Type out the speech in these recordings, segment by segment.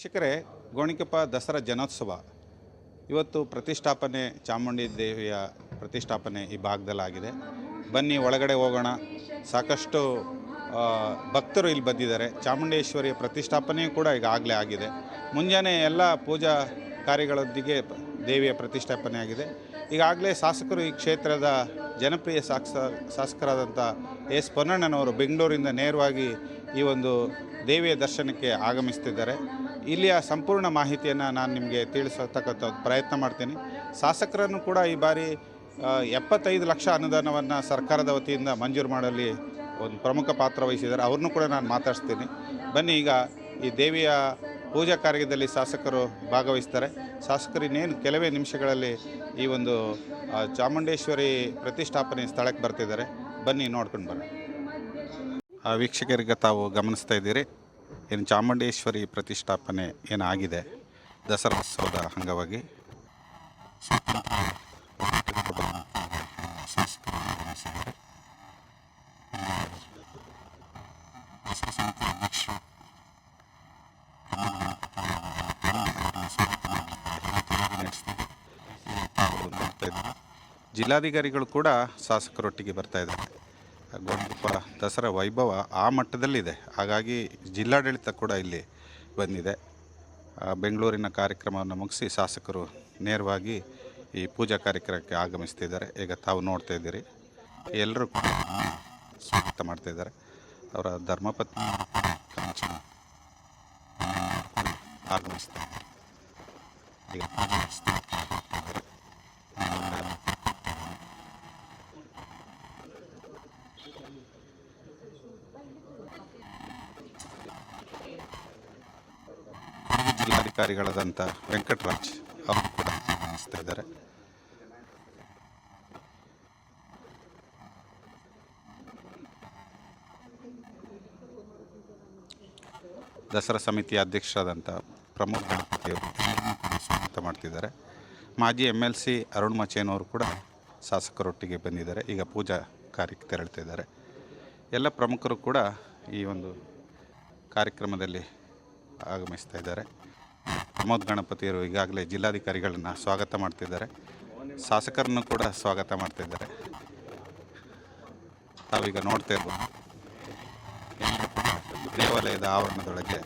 ವೀಕ್ಷಕರೇ ಗೋಣಿಕೊಪ್ಪ ದಸರಾ ಜನೋತ್ಸವ. ಇವತ್ತು ಪ್ರತಿಷ್ಠಾಪನೆ ಚಾಮುಂಡಿ ದೇವಿಯ ಪ್ರತಿಷ್ಠಾಪನೆ ಈ ಭಾಗದಲ್ಲಾಗಿದೆ. ಬನ್ನಿ, ಒಳಗಡೆ ಹೋಗೋಣ. ಸಾಕಷ್ಟು ಭಕ್ತರು ಇಲ್ಲಿ ಬಂದಿದ್ದಾರೆ. ಚಾಮುಂಡೇಶ್ವರಿಯ ಪ್ರತಿಷ್ಠಾಪನೆಯೂ ಕೂಡ ಈಗಾಗಲೇ ಆಗಿದೆ. ಮುಂಜಾನೆ ಎಲ್ಲ ಪೂಜಾ ಕಾರ್ಯಗಳೊಂದಿಗೆ ದೇವಿಯ ಪ್ರತಿಷ್ಠಾಪನೆ ಆಗಿದೆ. ಈಗಾಗಲೇ ಶಾಸಕರು ಈ ಕ್ಷೇತ್ರದ ಜನಪ್ರಿಯ ಶಾಸ ಶಾಸಕರಾದಂಥ ಎಸ್. ಪೊನ್ನಣ್ಣನವರು ಬೆಂಗಳೂರಿಂದ ನೇರವಾಗಿ ಈ ಒಂದು ದೇವಿಯ ದರ್ಶನಕ್ಕೆ ಆಗಮಿಸ್ತಿದ್ದಾರೆ. ಇಲ್ಲಿಯ ಸಂಪೂರ್ಣ ಮಾಹಿತಿಯನ್ನು ನಾನು ನಿಮಗೆ ತಿಳಿಸತಕ್ಕಂಥ ಪ್ರಯತ್ನ ಮಾಡ್ತೀನಿ. ಶಾಸಕರನ್ನು ಕೂಡ ಈ ಬಾರಿ ಎಪ್ಪತ್ತೈದು ಲಕ್ಷ ಅನುದಾನವನ್ನು ಸರ್ಕಾರದ ವತಿಯಿಂದ ಮಂಜೂರು ಮಾಡಲಿ ಒಂದು ಪ್ರಮುಖ ಪಾತ್ರ ವಹಿಸಿದ್ದಾರೆ. ಅವ್ರನ್ನೂ ಕೂಡ ನಾನು ಮಾತಾಡಿಸ್ತೀನಿ. ಬನ್ನಿ ಈಗ ಈ ದೇವಿಯ ಪೂಜಾ ಕಾರ್ಯದಲ್ಲಿ ಶಾಸಕರು ಭಾಗವಹಿಸ್ತಾರೆ. ಶಾಸಕರು ಇನ್ನೇನು ಕೆಲವೇ ನಿಮಿಷಗಳಲ್ಲಿ ಈ ಒಂದು ಚಾಮುಂಡೇಶ್ವರಿ ಪ್ರತಿಷ್ಠಾಪನೆ ಸ್ಥಳಕ್ಕೆ ಬರ್ತಿದ್ದಾರೆ. ಬನ್ನಿ ನೋಡ್ಕೊಂಡು ಬರ್ರಿ ವೀಕ್ಷಕರಿಗೆ ತಾವು ಗಮನಿಸ್ತಾ ಇದ್ದೀರಿ. ಏನು ಚಾಮುಂಡೇಶ್ವರಿ ಪ್ರತಿಷ್ಠಾಪನೆ ಏನಾಗಿದೆ? ದಸರಾ ಉತ್ಸವದ ಅಂಗವಾಗಿ ಜಿಲ್ಲಾಧಿಕಾರಿಗಳು ಕೂಡ ಶಾಸಕರೊಟ್ಟಿಗೆ ಬರ್ತಾ ಇದ್ದಾರೆ. ಗೋಣಿಕೊಪ್ಪ ದಸರಾ ವೈಭವ ಆ ಮಟ್ಟದಲ್ಲಿದೆ. ಹಾಗಾಗಿ ಜಿಲ್ಲಾಡಳಿತ ಕೂಡ ಇಲ್ಲಿ ಬಂದಿದೆ. ಬೆಂಗಳೂರಿನ ಕಾರ್ಯಕ್ರಮವನ್ನು ಮುಗಿಸಿ ಶಾಸಕರು ನೇರವಾಗಿ ಈ ಪೂಜಾ ಕಾರ್ಯಕ್ರಮಕ್ಕೆ ಆಗಮಿಸ್ತಿದ್ದಾರೆ. ಈಗ ತಾವು ನೋಡ್ತಾ ಇದ್ದೀರಿ. ಎಲ್ಲರೂ ಸ್ವಾಗತ ಮಾಡ್ತಾಯಿದ್ದಾರೆ ಅವರ ಧರ್ಮಪತ್ನಿ ಆಗಮಿಸ್ತಾರೆ ಜಿಲ್ಲಾಧಿಕಾರಿಗಳಾದಂಥ ವೆಂಕಟರಾಜ್ ಅವರು ಕೂಡ ಇದ್ದಾರೆ. ದಸರಾ ಸಮಿತಿಯ ಅಧ್ಯಕ್ಷರಾದಂಥ ಪ್ರಮೋದ್ ಗಣಪತಿಯವರು ಸ್ವಾಗತ ಮಾಡ್ತಿದ್ದಾರೆ. ಮಾಜಿ ಎಂ ಎಲ್ ಸಿ ಅರುಣ್ ಮಚೇನವರು ಕೂಡ ಶಾಸಕರೊಟ್ಟಿಗೆ ಬಂದಿದ್ದಾರೆ. ಈಗ ಪೂಜಾ ಕಾರ್ಯಕ್ಕೆ ತೆರಳ್ತಾ ಎಲ್ಲ ಪ್ರಮುಖರು ಕೂಡ ಈ ಒಂದು ಕಾರ್ಯಕ್ರಮದಲ್ಲಿ ಆಗಮಿಸ್ತಾ ಇದ್ದಾರೆ. ಪ್ರಮೋದ್ ಗಣಪತಿಯವರು ಈಗಾಗಲೇ ಜಿಲ್ಲಾಧಿಕಾರಿಗಳನ್ನು ಸ್ವಾಗತ ಮಾಡ್ತಿದ್ದಾರೆ. ಶಾಸಕರನ್ನು ಕೂಡ ಸ್ವಾಗತ ಮಾಡ್ತಿದ್ದಾರೆ. ತಾವೀಗ ನೋಡ್ತಾ ಇರ್ಬೋದು. ದೇವಾಲಯದ ಆವರಣದೊಳಗೆ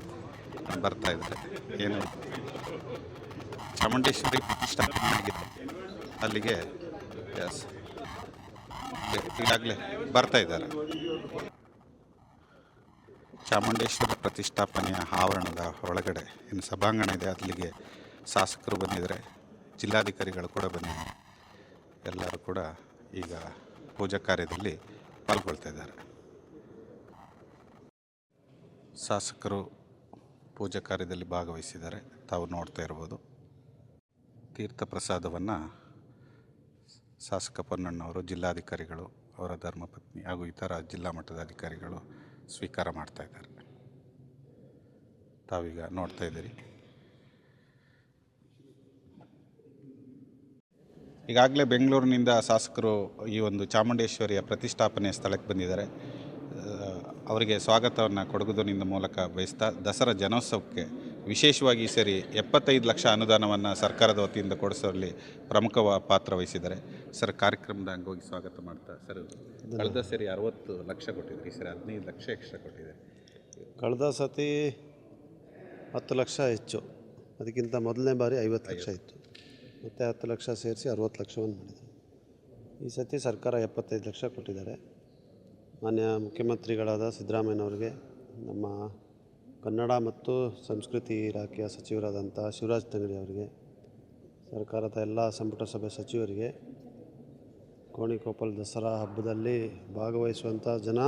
ಬರ್ತಾ ಇದ್ದಾರೆ. ಏನು? ಚಾಮುಂಡೇಶ್ವರಿ ಪ್ರತಿಷ್ಠಾಪನೆ ಅಲ್ಲಿಗೆ ಎಸ್ ಈಗಾಗಲೇ ಬರ್ತಾ ಇದ್ದಾರೆ. ಚಾಮುಂಡೇಶ್ವರಿ ಪ್ರತಿಷ್ಠಾಪನೆಯ ಆವರಣದ ಒಳಗಡೆ ಏನು ಸಭಾಂಗಣ ಇದೆ. ಅಲ್ಲಿಗೆ ಶಾಸಕರು ಬಂದಿದ್ದಾರೆ. ಜಿಲ್ಲಾಧಿಕಾರಿಗಳು ಕೂಡ ಬಂದಿದ್ದಾರೆ. ಎಲ್ಲರೂ ಕೂಡ ಈಗ ಪೂಜಾ ಕಾರ್ಯದಲ್ಲಿ ಪಾಲ್ಗೊಳ್ತಾ ಇದ್ದಾರೆ. ಶಾಸಕರು ಪೂಜಾ ಕಾರ್ಯದಲ್ಲಿ ಭಾಗವಹಿಸಿದ್ದಾರೆ. ತಾವು ನೋಡ್ತಾ ಇರ್ಬೋದು. ತೀರ್ಥ ಪ್ರಸಾದವನ್ನು ಶಾಸಕ ಪೊನ್ನಣ್ಣವರು ಜಿಲ್ಲಾಧಿಕಾರಿಗಳು, ಅವರ ಧರ್ಮಪತ್ನಿ ಹಾಗೂ ಇತರ ಜಿಲ್ಲಾ ಮಟ್ಟದ ಅಧಿಕಾರಿಗಳು ಸ್ವೀಕಾರ ಮಾಡ್ತಾ ಇದ್ದಾರೆ. ತಾವೀಗ ನೋಡ್ತಾ ಇದ್ದೀರಿ. ಈಗಾಗಲೇ ಬೆಂಗಳೂರಿನಿಂದ ಶಾಸಕರು ಈ ಒಂದು ಚಾಮುಂಡೇಶ್ವರಿಯ ಪ್ರತಿಷ್ಠಾಪನೆಯ ಸ್ಥಳಕ್ಕೆ ಬಂದಿದ್ದಾರೆ. ಅವರಿಗೆ ಸ್ವಾಗತವನ್ನು ಕೊಡಗುದನಿಂದ ಮೂಲಕ ಬಯಸ್ತಾ ದಸರಾ ಜನೋತ್ಸವಕ್ಕೆ ವಿಶೇಷವಾಗಿ ಈ ಸರಿ ಎಪ್ಪತ್ತೈದು ಲಕ್ಷ ಅನುದಾನವನ್ನು ಸರ್ಕಾರದ ವತಿಯಿಂದ ಕೊಡಿಸೋರಲ್ಲಿ ಪ್ರಮುಖ ಪಾತ್ರ ವಹಿಸಿದ್ದಾರೆ. ಸರ್ ಕಾರ್ಯಕ್ರಮದ ಅಂಗವಾಗಿ ಸ್ವಾಗತ ಮಾಡ್ತಾ ಸರ್ ಕಳೆದ ಸರಿ ಅರವತ್ತು ಲಕ್ಷ ಕೊಟ್ಟಿದ್ರಿ ಈ ಸರಿ ಹದಿನೈದು ಲಕ್ಷ ಎಕ್ಸ್ಟ್ರಾ ಕೊಟ್ಟಿದೆ. ಕಳೆದ ಸತಿ ಹತ್ತು ಲಕ್ಷ ಹೆಚ್ಚು ಅದಕ್ಕಿಂತ ಮೊದಲನೇ ಬಾರಿ ಐವತ್ತು ಲಕ್ಷ ಇತ್ತು. ಮತ್ತು ಹತ್ತು ಲಕ್ಷ ಸೇರಿಸಿ ಅರವತ್ತು ಲಕ್ಷವನ್ನು ಮಾಡಿದೆ ಈ ಸತಿ ಸರ್ಕಾರ ಎಪ್ಪತ್ತೈದು ಲಕ್ಷ ಕೊಟ್ಟಿದ್ದಾರೆ. ಮಾನ್ಯ ಮುಖ್ಯಮಂತ್ರಿಗಳಾದ ಸಿದ್ದರಾಮಯ್ಯನವರಿಗೆ ನಮ್ಮ ಕನ್ನಡ ಮತ್ತು ಸಂಸ್ಕೃತಿ ಇಲಾಖೆಯ ಸಚಿವರಾದಂಥ ಶಿವರಾಜ್ ತಂಗಡಿ ಅವರಿಗೆ ಸರ್ಕಾರದ ಎಲ್ಲ ಸಂಪುಟ ಸಭೆ ಸಚಿವರಿಗೆ ಕೋಣಿಕೊಪ್ಪಲ್ ದಸರಾ ಹಬ್ಬದಲ್ಲಿ ಭಾಗವಹಿಸುವಂಥ ಜನ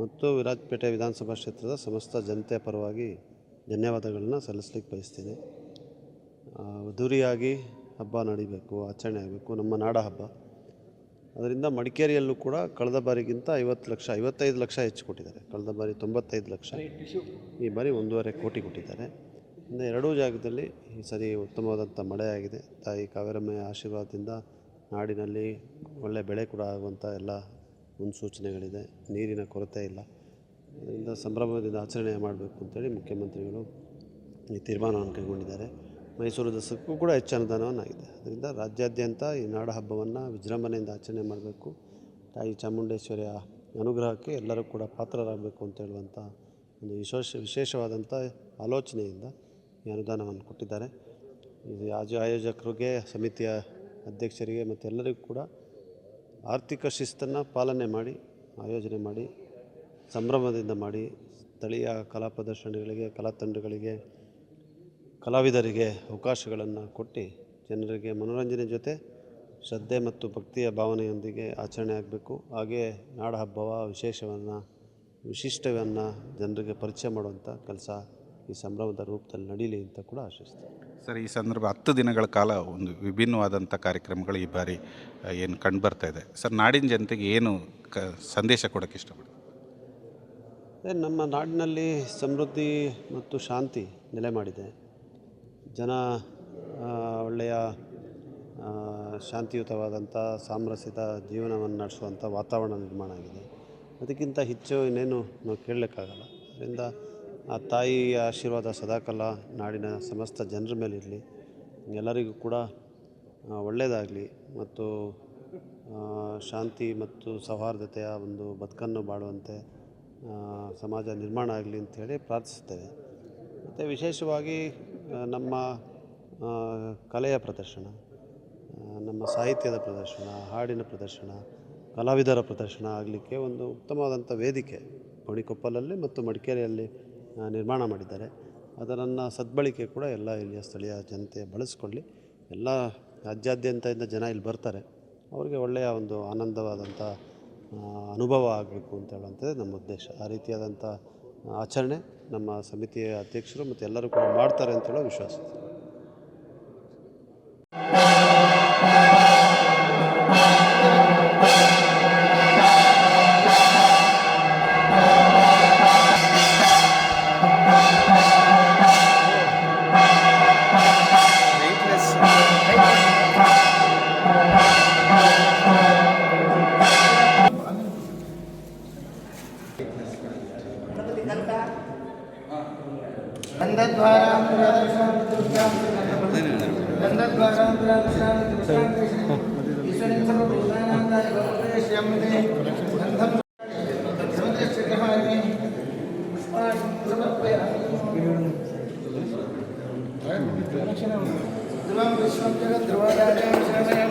ಮತ್ತು ವಿರಾಜಪೇಟೆ ವಿಧಾನಸಭಾ ಕ್ಷೇತ್ರದ ಸಮಸ್ತ ಜನತೆ ಪರವಾಗಿ ಧನ್ಯವಾದಗಳನ್ನ ಸಲ್ಲಿಸ್ಲಿಕ್ಕೆ ಬಯಸ್ತೀನಿ. ಅದ್ದೂರಿಯಾಗಿ ಹಬ್ಬ ನಡಿಬೇಕು, ಆಚರಣೆ ಆಗಬೇಕು, ನಮ್ಮ ನಾಡ ಹಬ್ಬ. ಅದರಿಂದ ಮಡಿಕೇರಿಯಲ್ಲೂ ಕೂಡ ಕಳೆದ ಬಾರಿಗಿಂತ ಐವತ್ತು ಲಕ್ಷ, ಐವತ್ತೈದು ಲಕ್ಷ ಹೆಚ್ಚು ಕೊಟ್ಟಿದ್ದಾರೆ. ಕಳೆದ ಬಾರಿ ತೊಂಬತ್ತೈದು ಲಕ್ಷ. ಈ ಬಾರಿ ಒಂದೂವರೆ ಕೋಟಿ ಕೊಟ್ಟಿದ್ದಾರೆ. ಇನ್ನು ಎರಡೂ ಜಾಗದಲ್ಲಿ ಈ ಸರಿ ಉತ್ತಮವಾದಂಥ ಮಳೆಯಾಗಿದೆ. ತಾಯಿ ಕಾವೇರಮ್ಮಯ ಆಶೀರ್ವಾದದಿಂದ ನಾಡಿನಲ್ಲಿ ಒಳ್ಳೆಯ ಬೆಳೆ ಕೂಡ ಆಗುವಂಥ ಎಲ್ಲ ಮುನ್ಸೂಚನೆಗಳಿದೆ. ನೀರಿನ ಕೊರತೆ ಇಲ್ಲ. ಅದರಿಂದ ಸಂಭ್ರಮದಿಂದ ಆಚರಣೆ ಮಾಡಬೇಕು ಅಂತೇಳಿ ಮುಖ್ಯಮಂತ್ರಿಗಳು ಈ ತೀರ್ಮಾನವನ್ನು ಕೈಗೊಂಡಿದ್ದಾರೆ. ಮೈಸೂರು ದಸರಕ್ಕೂ ಕೂಡ ಹೆಚ್ಚು ಅನುದಾನವನ್ನಾಗಿದೆ. ಅದರಿಂದ ರಾಜ್ಯಾದ್ಯಂತ ಈ ನಾಡ ಹಬ್ಬವನ್ನು ವಿಜೃಂಭಣೆಯಿಂದ ಆಚರಣೆ ಮಾಡಬೇಕು. ತಾಯಿ ಚಾಮುಂಡೇಶ್ವರಿಯ ಅನುಗ್ರಹಕ್ಕೆ ಎಲ್ಲರೂ ಕೂಡ ಪಾತ್ರರಾಗಬೇಕು ಅಂತ ಹೇಳುವಂಥ ಒಂದು ವಿಶೇಷ, ವಿಶೇಷವಾದಂಥ ಆಲೋಚನೆಯಿಂದ ಈ ಅನುದಾನವನ್ನು ಕೊಟ್ಟಿದ್ದಾರೆ. ಇದು ಆಯೋಜಕರಿಗೆ ಸಮಿತಿಯ ಅಧ್ಯಕ್ಷರಿಗೆ ಮತ್ತು ಎಲ್ಲರಿಗೂ ಕೂಡ ಆರ್ಥಿಕ ಶಿಸ್ತನ್ನು ಪಾಲನೆ ಮಾಡಿ, ಆಯೋಜನೆ ಮಾಡಿ, ಸಂಭ್ರಮದಿಂದ ಮಾಡಿ, ಸ್ಥಳೀಯ ಕಲಾ ಪ್ರದರ್ಶನಗಳಿಗೆ, ಕಲಾ ತಂಡಗಳಿಗೆ, ಕಲಾವಿದರಿಗೆ ಅವಕಾಶಗಳನ್ನು ಕೊಟ್ಟು ಜನರಿಗೆ ಮನೋರಂಜನೆ ಜೊತೆ ಶ್ರದ್ಧೆ ಮತ್ತು ಭಕ್ತಿಯ ಭಾವನೆಯೊಂದಿಗೆ ಆಚರಣೆ ಆಗಬೇಕು. ಹಾಗೆ ನಾಡಹಬ್ಬವ ವಿಶೇಷವನ್ನು, ವಿಶಿಷ್ಟವನ್ನು ಜನರಿಗೆ ಪರಿಚಯ ಮಾಡುವಂಥ ಕೆಲಸ ಈ ಸಂಭ್ರಮದ ರೂಪದಲ್ಲಿ ನಡೀಲಿ ಅಂತ ಕೂಡ ಆಶಿಸ್ತೀನಿ. ಸರ್ ಈ ಸಂದರ್ಭ ಹತ್ತು ದಿನಗಳ ಕಾಲ ಒಂದು ವಿಭಿನ್ನವಾದಂಥ ಕಾರ್ಯಕ್ರಮಗಳು ಈ ಬಾರಿ ಏನು ಕಂಡು ಬರ್ತಾ ಇದೆ. ಸರ್ ನಾಡಿನ ಜನತೆಗೆ ಏನು ಕ ಸಂದೇಶ ಕೊಡೋಕ್ಕೆ ಇಷ್ಟಪಡ್ತೀವಿ ಅದೇ ನಮ್ಮ ನಾಡಿನಲ್ಲಿ ಸಮೃದ್ಧಿ ಮತ್ತು ಶಾಂತಿ ನೆಲೆ ಮಾಡಿದೆ. ಜನ ಒಳ್ಳೆಯ ಶಾಂತಿಯುತವಾದಂಥ ಸಾಮರಸ್ಯದ ಜೀವನವನ್ನು ನಡೆಸುವಂಥ ವಾತಾವರಣ ನಿರ್ಮಾಣ ಆಗಿದೆ. ಅದಕ್ಕಿಂತ ಹೆಚ್ಚು ಇನ್ನೇನು ನಾವು ಕೇಳಲಿಕ್ಕಾಗಲ್ಲ. ಅದರಿಂದ ಆ ತಾಯಿಯ ಆಶೀರ್ವಾದ ಸದಾಕಾಲ ನಾಡಿನ ಸಮಸ್ತ ಜನರ ಮೇಲೆ ಇರಲಿ. ಎಲ್ಲರಿಗೂ ಕೂಡ ಒಳ್ಳೆಯದಾಗಲಿ ಮತ್ತು ಶಾಂತಿ ಮತ್ತು ಸೌಹಾರ್ದತೆಯ ಒಂದು ಬದುಕನ್ನು ಬಾಳುವಂತೆ ಸಮಾಜ ನಿರ್ಮಾಣ ಆಗಲಿ ಅಂಥೇಳಿ ಪ್ರಾರ್ಥಿಸುತ್ತೇವೆ. ಮತ್ತು ವಿಶೇಷವಾಗಿ ನಮ್ಮ ಕಲೆಯ ಪ್ರದರ್ಶನ ನಮ್ಮ ಸಾಹಿತ್ಯದ ಪ್ರದರ್ಶನ, ಹಾಡಿನ ಪ್ರದರ್ಶನ, ಕಲಾವಿದರ ಪ್ರದರ್ಶನ ಆಗಲಿಕ್ಕೆ ಒಂದು ಉತ್ತಮವಾದಂಥ ವೇದಿಕೆ. ಮಣಿಕೊಪ್ಪಲಲ್ಲಿ ಮತ್ತು ಮಡಿಕೇರಿಯಲ್ಲಿ ನಿರ್ಮಾಣ ಮಾಡಿದ್ದಾರೆ. ಅದರನ್ನು ಸದ್ಬಳಕೆ ಕೂಡ ಎಲ್ಲ ಇಲ್ಲಿಯ ಸ್ಥಳೀಯ ಜನತೆ ಬಳಸ್ಕೊಳ್ಳಿ. ಎಲ್ಲ ರಾಜ್ಯಾದ್ಯಂತದಿಂದ ಜನ ಇಲ್ಲಿ ಬರ್ತಾರೆ. ಅವರಿಗೆ ಒಳ್ಳೆಯ ಒಂದು ಆನಂದವಾದಂಥ ಅನುಭವ ಆಗಬೇಕು ಅಂತ ಹೇಳುವಂಥದ್ದೇ ನಮ್ಮ ಉದ್ದೇಶ. ಆ ರೀತಿಯಾದಂಥ ಆಚರಣೆ ನಮ್ಮ ಸಮಿತಿಯ ಅಧ್ಯಕ್ಷರು ಮತ್ತು ಎಲ್ಲರೂ ಕೂಡ ಮಾಡ್ತಾರೆ नंदद्वारां पुरादर्शामि दुर्गां नंदद्वारां पुरादर्शामि दुर्गां ईश्वरीं सर्वभूतानां दायभूतेश्यं मे गन्धं समुद्रश्चितमानि पुष्पाणि समर्पयामि ध्रुवं विश्वं जगद्ध्रुवराजां शरणं